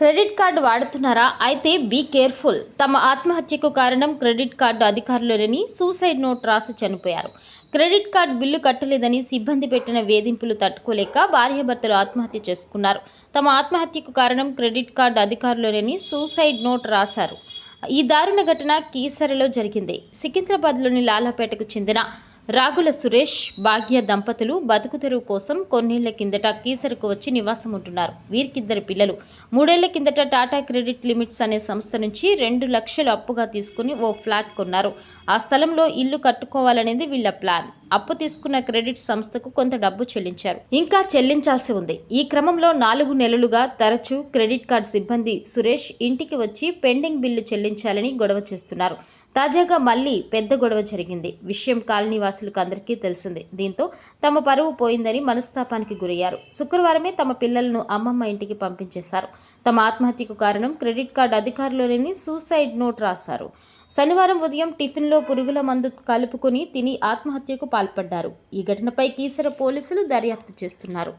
Credit card వాడుతున్నారా? అయితే be careful. తమ ఆత్మహత్యకు కారణం క్రెడిట్ కార్డు అధికారులేని సూసైడ్ నోట్ రాసి చనిపోయారు. క్రెడిట్ కార్డు బిల్లు కట్టలేదని సిబ్బంది పెట్టిన వేధింపులు తట్టుకోలేక భార్యాభర్తలు ఆత్మహత్య చేసుకున్నారు. తమ ఆత్మహత్యకు కారణం క్రెడిట్ కార్డు అధికారులేని సూసైడ్ నోట్ రాశారు. ఈ దారుణ ఘటన కీసరలో జరిగింది. సికింద్రాబాద్లోని లాలాపేటకు చెందిన రాగుల సురేష్ భాగ్య దంపతులు బతుకు తెరువు కోసం కొన్నేళ్ళ కిందట కీసరకు వచ్చి నివాసం ఉంటున్నారు వీరికిద్దరు పిల్లలు. మూడేళ్ళ కిందట టాటా క్రెడిట్ లిమిట్స్ అనే సంస్థ నుంచి రెండు లక్షలు అప్పుగా తీసుకుని ఓ ఫ్లాట్ కొన్నారు. ఆ స్థలంలో ఇల్లు కట్టుకోవాలనేది వీళ్ళ ప్లాన్. అప్పు తీసుకున్న క్రెడిట్ సంస్థకు కొంత డబ్బు చెల్లించారు. ఇంకా చెల్లించాల్సి ఉంది. ఈ క్రమంలో నాలుగు నెలలుగా తరచూ క్రెడిట్ కార్డ్ సిబ్బంది సురేష్ ఇంటికి వచ్చి పెండింగ్ బిల్లు చెల్లించాలని గొడవ చేస్తున్నారు. తాజాగా మళ్ళీ పెద్ద గొడవ జరిగింది. విషయం కాలనీ వాసులకు అందరికీ తెలిసింది. దీంతో తమ పరువు పోయిందని మనస్తాపానికి గురయ్యారు. శుక్రవారమే తమ పిల్లలను అమ్మమ్మ ఇంటికి పంపించేశారు. తమ ఆత్మహత్యకు కారణం క్రెడిట్ కార్డు అధికారులనే సూసైడ్ నోట్ రాశారు. శనివారం ఉదయం టిఫిన్లో పురుగుల మందు కలుపుకుని తిని ఆత్మహత్యకు పాల్పడ్డారు. ఈ ఘటనపై కీసర పోలీసులు దర్యాప్తు చేస్తున్నారు.